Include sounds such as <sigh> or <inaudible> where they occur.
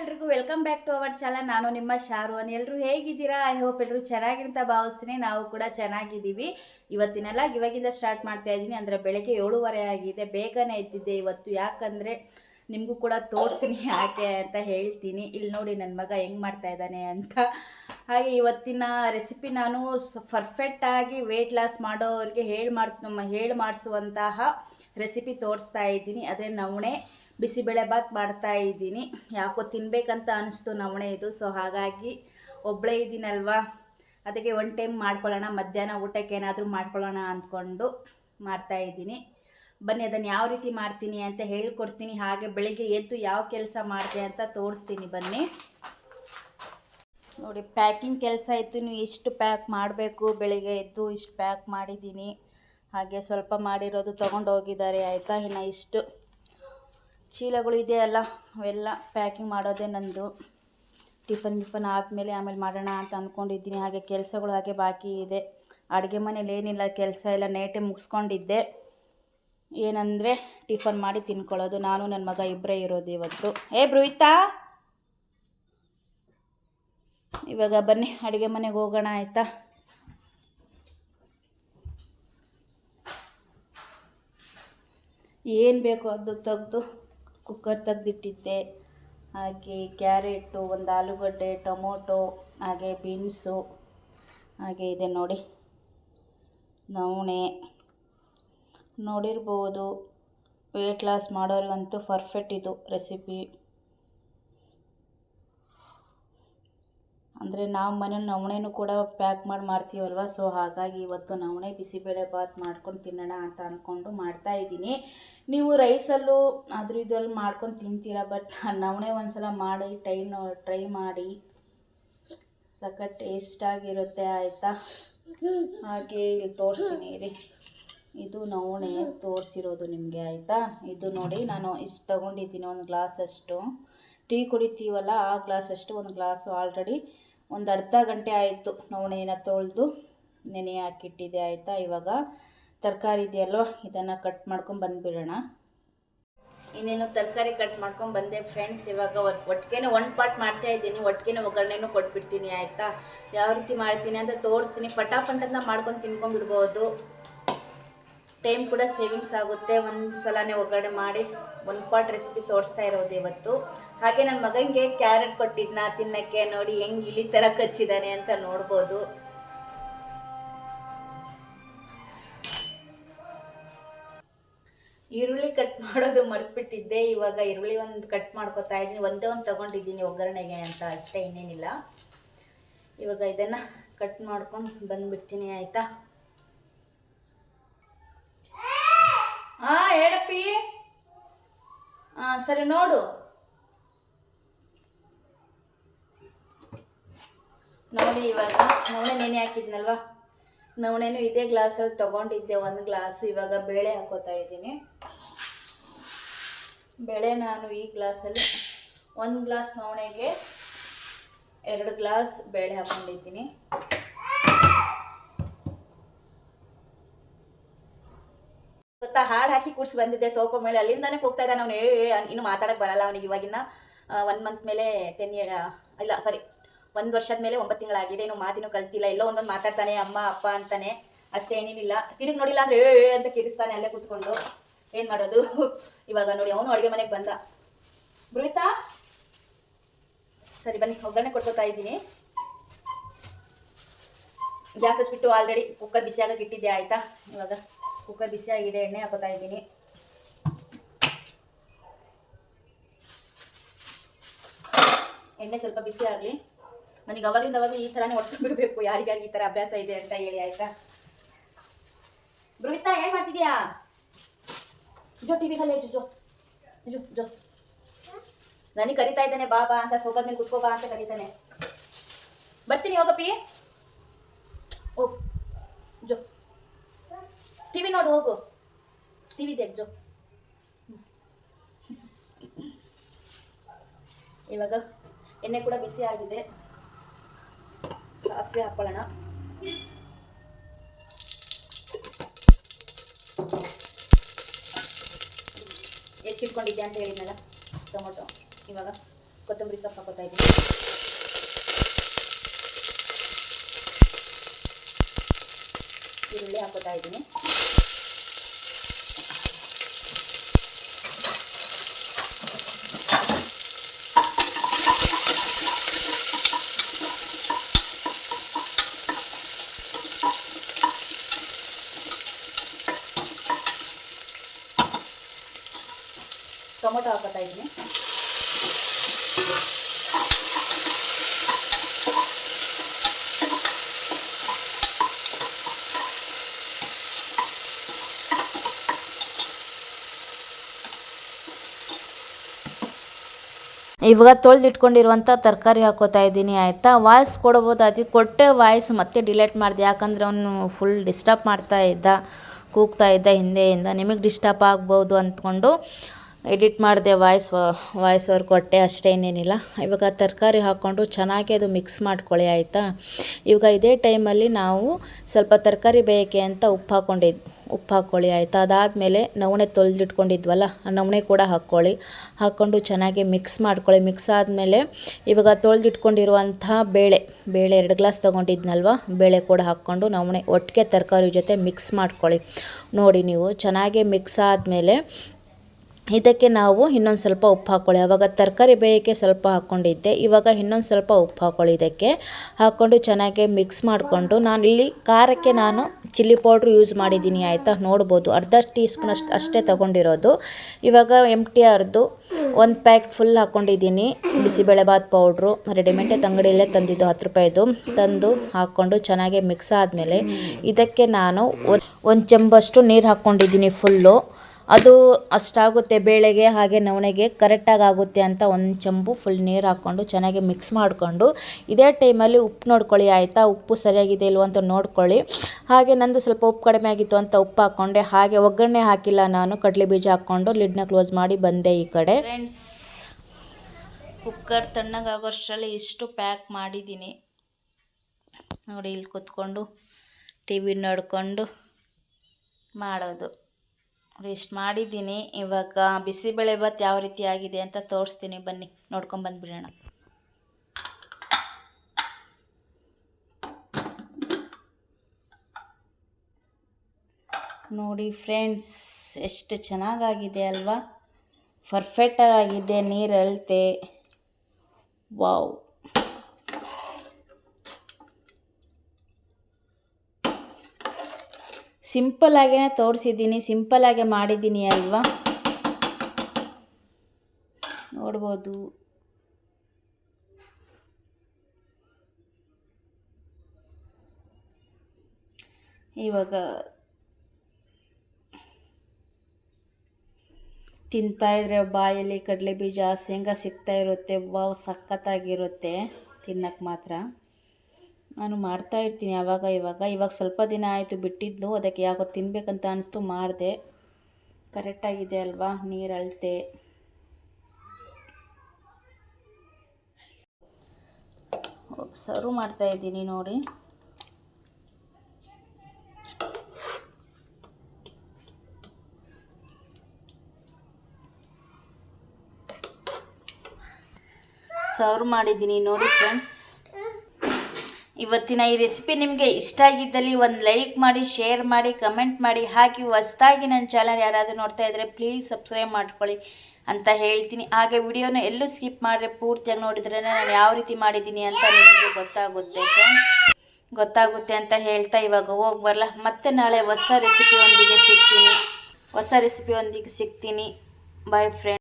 ಎಲ್ರಿಗೂ welcome back to our channel ನಾನು ನಿಮ್ಮ ಶಾರುವನ್. ಎಲ್ಲರೂ ಹೇಗಿದ್ದೀರಾ? ಐ ಹೋಪ್ ಎಲ್ಲರೂ ಚೆನ್ನಾಗಿರಂತ ಭಾವಿಸ್ತೀನಿ. ನಾವು ಕೂಡ ಚೆನ್ನಾಗಿದ್ದೀವಿ. ಇವತ್ತಿನೆಲ್ಲ ಇವಾಗಿಂದ ಸ್ಟಾರ್ಟ್ ಮಾಡ್ತಾ ಇದ್ದೀನಿ. ಅಂದರೆ ಬೆಳಗ್ಗೆ ಏಳುವರೆ ಆಗಿದೆ. ಬೇಗನೆ ಎದ್ದಿದ್ದೆ ಇವತ್ತು. ಯಾಕಂದರೆ ನಿಮಗೂ ಕೂಡ ತೋರಿಸ್ತೀನಿ <laughs> ಯಾಕೆ ಅಂತ ಹೇಳ್ತೀನಿ. ಇಲ್ಲಿ ನೋಡಿ ನನ್ನ ಮಗ ಹೆಂಗೆ ಮಾಡ್ತಾ ಇದ್ದಾನೆ ಅಂತ. ಹಾಗೆ ಇವತ್ತಿನ ರೆಸಿಪಿ ನಾನು ಪರ್ಫೆಕ್ಟಾಗಿ ವೆಯ್ಟ್ ಲಾಸ್ ಮಾಡೋರಿಗೆ ಹೇಳಿ ಮಾಡ್ ಹೇಳಿ ಮಾಡಿಸುವಂತಹ ರೆಸಿಪಿ ತೋರಿಸ್ತಾ ಇದ್ದೀನಿ. ಅದೇ ನವಣೆ. ಬಿಸಿಬೇಳೆ ಬಾತ್ ಮಾಡ್ತಾ ಇದ್ದೀನಿ. ಯಾಕೋ ತಿನ್ನಬೇಕಂತ ಅನಿಸ್ತು ನವಣೆ ಇದು. ಸೊ ಹಾಗಾಗಿ ಒಬ್ಬಳೇ ಇದ್ದೀನಲ್ವಾ? ಅದಕ್ಕೆ ಒನ್ ಟೈಮ್ ಮಾಡ್ಕೊಳ್ಳೋಣ. ಮಧ್ಯಾಹ್ನ ಊಟಕ್ಕೆ ಏನಾದರೂ ಮಾಡ್ಕೊಳ್ಳೋಣ ಅಂದ್ಕೊಂಡು ಮಾಡ್ತಾ ಇದ್ದೀನಿ. ಬನ್ನಿ, ಅದನ್ನು ಯಾವ ರೀತಿ ಮಾಡ್ತೀನಿ ಅಂತ ಹೇಳ್ಕೊಡ್ತೀನಿ. ಹಾಗೆ ಬೆಳಿಗ್ಗೆ ಎದ್ದು ಯಾವ ಕೆಲಸ ಮಾಡಿದೆ ಅಂತ ತೋರಿಸ್ತೀನಿ ಬನ್ನಿ. ನೋಡಿ, ಪ್ಯಾಕಿಂಗ್ ಕೆಲಸ ಇತ್ತು. ನೀವು ಎಷ್ಟು ಪ್ಯಾಕ್ ಮಾಡಬೇಕು? ಬೆಳಿಗ್ಗೆ ಎದ್ದು ಇಷ್ಟು ಪ್ಯಾಕ್ ಮಾಡಿದ್ದೀನಿ. ಹಾಗೆ ಸ್ವಲ್ಪ ಮಾಡಿರೋದು ತೊಗೊಂಡು ಹೋಗಿದ್ದಾರೆ ಆಯಿತಾ? ಇನ್ನು ಇಷ್ಟು ಚೀಲಗಳು ಇದೆಯಲ್ಲ, ಅವೆಲ್ಲ ಪ್ಯಾಕಿಂಗ್ ಮಾಡೋದೇ ನಂದು. ಟಿಫನ್ ಗಿಫನ್ ಆದಮೇಲೆ ಆಮೇಲೆ ಮಾಡೋಣ ಅಂತ ಅಂದ್ಕೊಂಡಿದ್ದೀನಿ ಹಾಗೆ ಕೆಲಸಗಳು ಹಾಗೆ ಬಾಕಿ ಇದೆ. ಅಡುಗೆ ಮನೇಲಿ ಏನಿಲ್ಲ, ಕೆಲಸ ಎಲ್ಲ ನೈಟೇ ಮುಗಿಸ್ಕೊಂಡಿದ್ದೆ. ಏನಂದರೆ ಟಿಫನ್ ಮಾಡಿ ತಿನ್ಕೊಳ್ಳೋದು. ನಾನು ನನ್ನ ಮಗ ಇಬ್ಬರೇ ಇರೋದು ಇವತ್ತು. ಏ ಬ್ರೋಹಿತಾ ಇವಾಗ ಬನ್ನಿ, ಅಡುಗೆ ಮನೆಗೆ ಹೋಗೋಣ, ಆಯಿತಾ? ಏನು ಬೇಕೋ ಅದು ತೆಗೆದು. ಕುಕ್ಕರ್ ತೆಗ್ದಿಟ್ಟಿದ್ದೆ. ಹಾಗೆ ಕ್ಯಾರೆಟು, ಒಂದು ಆಲೂಗಡ್ಡೆ, ಟೊಮೊಟೊ, ಹಾಗೆ ಬೀನ್ಸು, ಹಾಗೆ ಇದೆ ನೋಡಿ. ನವಣೆ ನೋಡಿರ್ಬೋದು. ವೆಯ್ಟ್ ಲಾಸ್ ಮಾಡೋರಿಗಂತೂ ಪರ್ಫೆಕ್ಟ್ ಇದು ರೆಸಿಪಿ ಅಂದರೆ ನಾವು ಮನೇಲಿ ನವಣೆನೂ ಕೂಡ ಪ್ಯಾಕ್ ಮಾಡಿ ಮಾಡ್ತೀವಲ್ವ? ಸೊ ಹಾಗಾಗಿ ಇವತ್ತು ನವಣೆ ಬಿಸಿಬೇಳೆ ಬಾತ್ ಮಾಡ್ಕೊಂಡು ತಿನ್ನೋಣ ಅಂತ ಅಂದ್ಕೊಂಡು ಮಾಡ್ತಾ ಇದ್ದೀನಿ. ನೀವು ರೈಸಲ್ಲೂ ಅದ್ರ ಇದ್ರಲ್ಲಿ ಮಾಡ್ಕೊಂಡು ತಿಂತೀರ? ಬಟ್ ನವಣೆ ಒಂದ್ಸಲ ಮಾಡಿ, ಟ್ರೈ ಟ್ರೈ ಮಾಡಿ. ಸಖತ್ ಟೇಸ್ಟಾಗಿರುತ್ತೆ ಆಯಿತಾ? ಹಾಗೆ ತೋರಿಸ್ತೀನಿ ರೀ ಇದು ನವಣೆ ತೋರಿಸಿರೋದು ನಿಮಗೆ, ಆಯಿತಾ? ಇದು ನೋಡಿ, ನಾನು ಇಷ್ಟು ತೊಗೊಂಡಿದ್ದೀನಿ ಒಂದು ಗ್ಲಾಸಷ್ಟು. ಟೀ ಕುಡಿತೀವಲ್ಲ, ಆ ಗ್ಲಾಸಷ್ಟು ಒಂದು ಗ್ಲಾಸು ಆಲ್ರೆಡಿ ಒಂದು ಅರ್ಧ ಗಂಟೆ ಆಯಿತು ನವಣೆಯನ್ನು ತೊಳೆದು ನೆನೆ ಹಾಕಿಟ್ಟಿದೆ ಆಯಿತಾ? ಇವಾಗ ತರಕಾರಿ ಇದೆಯಲ್ವ? ಇದನ್ನು ಕಟ್ ಮಾಡ್ಕೊಂಡು ಬಂದುಬಿಡೋಣ. ಇನ್ನೇನು ತರಕಾರಿ ಕಟ್ ಮಾಡ್ಕೊಂಡು ಬಂದೆ ಫ್ರೆಂಡ್ಸ್. ಇವಾಗ ಒಟ್ಟಿಗೆನೆ ಒಂದು ಪಾರ್ಟ್ ಮಾಡ್ತಾ ಇದ್ದೀನಿ. ಒಟ್ಟಿಗೆನೆ ಒಗ್ಗರಣೆನೂ ಕೊಟ್ಬಿಡ್ತೀನಿ, ಆಯಿತಾ? ಯಾವ ರೀತಿ ಮಾಡ್ತೀನಿ ಅಂತ ತೋರಿಸ್ತೀನಿ. ಫಟಾಫಟ್ ಅಂತ ಮಾಡ್ಕೊಂಡು ತಿನ್ಕೊಂಡ್ಬಿಡ್ಬೋದು. ಟೈಮ್ ಕೂಡ ಸೇವಿಂಗ್ಸ್ ಆಗುತ್ತೆ. ಒಂದು ಸಲನೇ ಒಗ್ಗರಣೆ ಮಾಡಿ ಒಂದು ಪಾಟ್ ರೆಸಿಪಿ ತೋರಿಸ್ತಾ ಇರೋದು ಇವತ್ತು. ಹಾಗೆ ನನ್ನ ಮಗನಿಗೆ ಕ್ಯಾರೆಟ್ ಕೊಟ್ಟಿದ್ನ, ತಿನ್ನಕ್ಕೆ ನೋಡಿ ಹೆಂಗೆ ಇಲಿ ಥರ ಕಚ್ಚಿದ್ದಾನೆ ಅಂತ ನೋಡ್ಬೋದು. ಈರುಳ್ಳಿ ಕಟ್ ಮಾಡೋದು ಮರ್ತ್ಬಿಟ್ಟಿದ್ದೆ. ಇವಾಗ ಈರುಳ್ಳಿ ಒಂದು ಕಟ್ ಮಾಡ್ಕೊತಾ ಇದ್ದೀನಿ. ಒಂದೇ ಒಂದು ತೊಗೊಂಡಿದ್ದೀನಿ ಒಗ್ಗರಣೆಗೆ ಅಂತ ಅಷ್ಟೇ ಇನ್ನೇನಿಲ್ಲ. ಇವಾಗ ಇದನ್ನು ಕಟ್ ಮಾಡ್ಕೊಂಡು ಬಂದುಬಿಡ್ತೀನಿ, ಆಯಿತಾ? ಸರಿ ನೋಡು. ನೋಡಿ ಇವಾಗ ನವಣೆ ನೆನೆ ಹಾಕಿದ್ನಲ್ವಾ? ನವಣೆನೂ ಇದೇ ಗ್ಲಾಸಲ್ಲಿ ತೊಗೊಂಡಿದ್ದೆ, ಒಂದು ಗ್ಲಾಸು ಇವಾಗ ಬೇಳೆ ಹಾಕೋತಾ ಇದ್ದೀನಿ. ಬೇಳೆ ನಾನು ಈ ಗ್ಲಾಸಲ್ಲಿ ಒಂದು ಗ್ಲಾಸ್ ನವಣೆಗೆ ಎರಡು ಗ್ಲಾಸ್ ಬೇಳೆ ಹಾಕ್ಕೊಂಡಿದ್ದೀನಿ ಹಾಡು ಹಾಕಿ ಕೂಡ್ಸಿ ಬಂದಿದ್ದೆ. ಸೋಪ ಮೇಲೆ ಅಲ್ಲಿಂದಾನೆ ಹೋಗ್ತಾ ಇದ್ದಾನೆ ಅವನು ಏ ಇನ್ನು ಮಾತಾಡಕ್ಕೆ ಬರಲ್ಲ ಅವನಿಗೆ ಇವಾಗಿನ ಒನ್ ಮಂತ್ ಮೇಲೆ ಟೆನ್ ಇಯರ್ ಇಲ್ಲ ಸಾರಿ ಒಂದು ವರ್ಷದ ಮೇಲೆ ಒಂಬತ್ತು ತಿಂಗಳಾಗಿದೆ. ಇನ್ನು ಮಾತಿನೂ ಕಲ್ತಿಲ್ಲ. ಎಲ್ಲೋ ಒಂದೊಂದು ಮಾತಾಡ್ತಾನೆ, ಅಮ್ಮ, ಅಪ್ಪ ಅಂತಾನೆ. ಅಷ್ಟೇ ಏನೇನಿಲ್ಲ ತಿರುಗಿ ನೋಡಿಲ್ಲ ಅಂದ್ರೆ, ಏ ಅಂತ ಕಿರಿಸ್ತಾನೆ ಅಲ್ಲೇ ಕೂತ್ಕೊಂಡು. ಏನು ಮಾಡೋದು? ಇವಾಗ ನೋಡಿ, ಅವನು ಅಡುಗೆ ಮನೆಗೆ ಬಂದ. ಬೃಹಿತಾ? ಸರಿ, ಬನ್ನಿ, ಒಗ್ಗರಣೆ ಕೊಟ್ಕೋತಾ ಇದ್ದೀನಿ. ಗ್ಯಾಸ್ ಹಚ್ಬಿಟ್ಟು ಆಲ್ರೆಡಿ ಕುಕ್ಕರ್ ಬಿಸಿಯಾಗಕ್ಕೆ ಇಟ್ಟಿದ್ದೆ, ಆಯಿತಾ? ಇವಾಗ ಕುಕ್ಕರ್ ಆಗಿದೆ, ಎಣ್ಣೆ ಹಾಕೋತಾ ಇದ್ದೀನಿ. ಎಣ್ಣೆ ಸ್ವಲ್ಪ ಬಿಸಿ ಆಗಲಿ. ನನಗೆ ಅವಾಗಲಿಂದ ಅವಾಗ ಈ ಥರನೇ ಹೊಡ್ಸ್ಕೊಂಡ್ಬಿಡ್ಬೇಕು ಯಾರಿಗಾರು ಈ ಥರ ಅಭ್ಯಾಸ ಇದೆ ಅಂತ ಹೇಳಿ, ಆಯಿತಾ? ಬೃಹಿತಾ, ಏನು ಮಾಡ್ತಿದ್ಯಾ? ಜೋ ಟಿ ವಿಗಲ್ಲೇ ಜೋ ಜೋ ಜೋ ನನಗೆ ಕರಿತಾ ಇದ್ದಾನೆ, ಬಾ ಬಾ ಅಂತ ಸೋಫಾದ ಮೇಲೆ ಕುತ್ಕೋ, ಬಾ ಅಂತ ಕರಿತಾನೆ. ಬರ್ತೀನಿ, ಹೋಗಪ್ಪಿ. ಓಕೆ ನೋಡು, ಹೋಗು. ಟಿವಿ ತೆಗ್ದು. ಇವಾಗ ಎಣ್ಣೆ ಕೂಡ ಬಿಸಿ ಆಗಿದೆ. ಸಾಸಿವೆ ಹಾಕೊಳ್ಳೋಣ. ಹೆಚ್ಚಿಟ್ಕೊಂಡಿದ್ದೆ ಅಂತ ಹೇಳಿದ್ನಲ್ಲ, ಟೊಮೊಟೊ. ಇವಾಗ ಕೊತ್ತಂಬರಿ ಸೊಪ್ಪು ಹಾಕೋತಾ ಇದ್ದೀನಿ. ಈರುಳ್ಳಿ ಹಾಕೋತಾ ಇದ್ದೀನಿ. ಟೊಮೊಟೊ ಹಾಕೋತಾ ಇದ್ದೀನಿ. ಇವಾಗ ತೊಳೆದಿಟ್ಕೊಂಡಿರುವಂಥ ತರಕಾರಿ ಹಾಕೋತಾ ಇದ್ದೀನಿ, ಆಯಿತಾ? ವಾಯ್ಸ್ ಕೊಡ್ಬೋದು ಅದು ಕೊಟ್ಟೆ ವಾಯ್ಸ್ ಮತ್ತೆ ಡಿಲೇಟ್ ಮಾಡಿದೆ. ಯಾಕಂದರೆ ಅವನು ಫುಲ್ ಡಿಸ್ಟರ್ಬ್ ಮಾಡ್ತಾ ಇದ್ದ, ಕೂಗ್ತಾ ಇದ್ದ ಹಿಂದೆಯಿಂದ. ನಿಮಗೆ ಡಿಸ್ಟರ್ಬ್ ಆಗ್ಬೋದು ಅಂದ್ಕೊಂಡು ಎಡಿಟ್ ಮಾಡಿದೆ ವಾಯ್ಸ್ ವಾಯ್ಸ್ ಓವರ್ ಕೊಟ್ಟೆ, ಅಷ್ಟೇ ಇನ್ನೇನಿಲ್ಲ. ಇವಾಗ ತರಕಾರಿ ಹಾಕ್ಕೊಂಡು ಚೆನ್ನಾಗಿ ಅದು ಮಿಕ್ಸ್ ಮಾಡ್ಕೊಳ್ಳಿ, ಆಯಿತಾ? ಇವಾಗ ಇದೇ ಟೈಮಲ್ಲಿ ನಾವು ಸ್ವಲ್ಪ ತರಕಾರಿ ಬೇಯಕ್ಕೆ ಅಂತ ಉಪ್ಪು ಹಾಕ್ಕೊಂಡಿದ್ದು ಉಪ್ಪು ಹಾಕ್ಕೊಳ್ಳಿ ಆಯಿತಾ? ಅದಾದಮೇಲೆ ನವಣೆ ತೊಳೆದಿಟ್ಕೊಂಡಿದ್ವಲ್ಲ, ಆ ನವಣೆ ಕೂಡ ಹಾಕ್ಕೊಳ್ಳಿ ಹಾಕ್ಕೊಂಡು ಚೆನ್ನಾಗಿ ಮಿಕ್ಸ್ ಮಾಡ್ಕೊಳ್ಳಿ. ಮಿಕ್ಸ್ ಆದಮೇಲೆ ಇವಾಗ ತೊಳೆದಿಟ್ಕೊಂಡಿರುವಂಥ ಬೇಳೆ ಬೇಳೆ ಎರಡು ಗ್ಲಾಸ್ ತೊಗೊಂಡಿದ್ನಲ್ವ? ಬೇಳೆ ಕೂಡ ಹಾಕ್ಕೊಂಡು ನವಣೆ ಒಟ್ಟಿಗೆ ತರಕಾರಿ ಜೊತೆ ಮಿಕ್ಸ್ ಮಾಡ್ಕೊಳ್ಳಿ. ನೋಡಿ ನೀವು, ಚೆನ್ನಾಗಿ ಮಿಕ್ಸ್ ಆದಮೇಲೆ ಇದಕ್ಕೆ ನಾವು ಇನ್ನೊಂದು ಸ್ವಲ್ಪ ಉಪ್ಪು ಹಾಕ್ಕೊಳ್ಳಿ ಆವಾಗ ತರಕಾರಿ ಬೇಯೋಕ್ಕೆ ಸ್ವಲ್ಪ ಹಾಕ್ಕೊಂಡಿದ್ದೆ ಇವಾಗ ಇನ್ನೊಂದು ಸ್ವಲ್ಪ ಉಪ್ಪು ಹಾಕ್ಕೊಳ್ಳಿ ಇದಕ್ಕೆ. ಹಾಕ್ಕೊಂಡು ಚೆನ್ನಾಗಿ ಮಿಕ್ಸ್ ಮಾಡಿಕೊಂಡು ನಾನು ಇಲ್ಲಿ ಖಾರಕ್ಕೆ ನಾನು ಚಿಲ್ಲಿ ಪೌಡ್ರ್ ಯೂಸ್ ಮಾಡಿದ್ದೀನಿ, ಆಯಿತಾ? ನೋಡ್ಬೋದು. ಅರ್ಧ ಟೀ ಸ್ಪೂನ್ ಅಷ್ಟು, ಅಷ್ಟೇ ತೊಗೊಂಡಿರೋದು. ಇವಾಗ ಎಂ ಟಿ ಆರ್ದು ಒಂದು ಪ್ಯಾಕ್ ಫುಲ್ ಹಾಕ್ಕೊಂಡಿದ್ದೀನಿ ಬಿಸಿಬೇಳೆಬಾತ್ ಪೌಡ್ರು ರೆಡಿಮೇಡ್ ಅಂಗಡಿಯಲ್ಲೇ ತಂದಿದ್ದು ಹತ್ತು ರೂಪಾಯಿದು. ತಂದು ಹಾಕ್ಕೊಂಡು ಚೆನ್ನಾಗಿ ಮಿಕ್ಸ್ ಆದಮೇಲೆ ಇದಕ್ಕೆ ನಾನು ಒಂದು ಚಂಬಷ್ಟು ನೀರು ಹಾಕ್ಕೊಂಡಿದ್ದೀನಿ ಫುಲ್ಲು ಅದು ಅಷ್ಟಾಗುತ್ತೆ ಬೇಳೆಗೆ ಹಾಗೆ ನವಣೆಗೆ ಕರೆಕ್ಟಾಗಿ ಆಗುತ್ತೆ ಅಂತ ಒಂದು ಚಂಬು ಫುಲ್ ನೀರು ಹಾಕ್ಕೊಂಡು ಚೆನ್ನಾಗಿ ಮಿಕ್ಸ್ ಮಾಡಿಕೊಂಡು. ಇದೇ ಟೈಮಲ್ಲಿ ಉಪ್ಪು ನೋಡ್ಕೊಳ್ಳಿ, ಆಯಿತಾ? ಉಪ್ಪು ಸರಿಯಾಗಿದೆ ಇಲ್ವ ಅಂತ ನೋಡ್ಕೊಳ್ಳಿ. ಹಾಗೆ ನಂದು ಸ್ವಲ್ಪ ಉಪ್ಪು ಕಡಿಮೆ ಆಗಿತ್ತು ಅಂತ ಉಪ್ಪು ಹಾಕ್ಕೊಂಡೆ ಹಾಗೆ ಒಗ್ಗರಣೆ ಹಾಕಿಲ್ಲ ನಾನು, ಕಡಲೆ ಬೀಜ ಹಾಕ್ಕೊಂಡು ಲಿಡ್ನ ಕ್ಲೋಸ್ ಮಾಡಿ ಬಂದೆ ಈ ಕಡೆ. ಫ್ರೆಂಡ್ಸ್ ಕುಕ್ಕರ್ ತಣ್ಣಗಾಗೋಷ್ಟರಲ್ಲಿ ಇಷ್ಟು ಪ್ಯಾಕ್ ಮಾಡಿದ್ದೀನಿ. ನೋಡಿ, ಇಲ್ಲಿ ಕೂತ್ಕೊಂಡು ಟಿ ವಿ ನೋಡಿಕೊಂಡು ಮಾಡೋದು. ಇಷ್ಟು ಮಾಡಿದ್ದೀನಿ. ಇವಾಗ ಬಿಸಿಬೇಳೆ ಭಾತ್ ಯಾವ ರೀತಿ ಆಗಿದೆ ಅಂತ ತೋರಿಸ್ತೀನಿ. ಬನ್ನಿ, ನೋಡ್ಕೊಂಡು ಬಂದುಬಿಡೋಣ. ನೋಡಿ ಫ್ರೆಂಡ್ಸ್, ಎಷ್ಟು ಚೆನ್ನಾಗಾಗಿದೆ ಅಲ್ವಾ? ಪರ್ಫೆಕ್ಟಾಗಿದೆ ನೀರು ಅಳತೆ. ವಾವ್. ಸಿಂಪಲ್ಲಾಗೇ ತೋರಿಸಿದ್ದೀನಿ ಸಿಂಪಲ್ಲಾಗೆ ಮಾಡಿದ್ದೀನಿ ಅಲ್ವಾ? ನೋಡ್ಬೋದು. ಇವಾಗ ತಿಂತಾಯಿದ್ರೆ ಬಾಯಲ್ಲಿ ಕಡಲೆ ಬೀಜ ಶೇಂಗಾ ಸಿಗ್ತಾ ಇರುತ್ತೆ, ವಾವ್ ಸಖತ್ತಾಗಿರುತ್ತೆ ತಿನ್ನಕ್ಕೆ ಮಾತ್ರ. ನಾನು ಮಾಡ್ತಾ ಇರ್ತೀನಿ ಆವಾಗ, ಇವಾಗ. ಇವಾಗ ಸ್ವಲ್ಪ ದಿನ ಆಯಿತು ಬಿಟ್ಟಿದ್ದು ಅದಕ್ಕೆ ಯಾವಾಗ ತಿನ್ನಬೇಕಂತ ಅನಿಸ್ತು, ಮಾಡಿದೆ. ಕರೆಕ್ಟಾಗಿದೆ ಅಲ್ವಾ? ನೀರು ಅಳತೆ. ಸರ್ವ್ ಮಾಡ್ತಾ ಇದ್ದೀನಿ ನೋಡಿ. ಸರ್ವ್ ಮಾಡಿದ್ದೀನಿ ನೋಡಿ ಫ್ರೆಂಡ್ಸ್ ಇವತ್ತಿನ ಈ ರೆಸಿಪಿ ನಿಮಗೆ ಇಷ್ಟ ಆಗಿದ್ದಲ್ಲಿ ಒಂದು ಲೈಕ್ ಮಾಡಿ ಶೇರ್ ಮಾಡಿ ಕಮೆಂಟ್ ಮಾಡಿ, ಹಾಗೆ ಹೊಸ್ದಾಗಿ ನನ್ನ ಚಾನಲ್ ಯಾರಾದರೂ ನೋಡ್ತಾ ಇದ್ದರೆ ಪ್ಲೀಸ್ ಸಬ್ಸ್ಕ್ರೈಬ್ ಮಾಡ್ಕೊಳ್ಳಿ ಅಂತ ಹೇಳ್ತೀನಿ. ಹಾಗೆ ವಿಡಿಯೋನ ಎಲ್ಲೂ ಸ್ಕಿಪ್ ಮಾಡಿದ್ರೆ ಪೂರ್ತಿಯಾಗಿ ನೋಡಿದ್ರೆ ನಾನು ಯಾವ ರೀತಿ ಮಾಡಿದ್ದೀನಿ ಅಂತ ನಿಮಗೆ ಗೊತ್ತಾಗುತ್ತೆ ಗೊತ್ತಾಗುತ್ತೆ ಅಂತ ಹೇಳ್ತಾ ಇವಾಗ ಹೋಗಿ ಬರಲ್ಲ ಮತ್ತೆ ನಾಳೆ ಹೊಸ ರೆಸಿಪಿಯೊಂದಿಗೆ ಸಿಗ್ತೀನಿ. ಹೊಸ ರೆಸಿಪಿಯೊಂದಿಗೆ ಸಿಗ್ತೀನಿ. Boy friend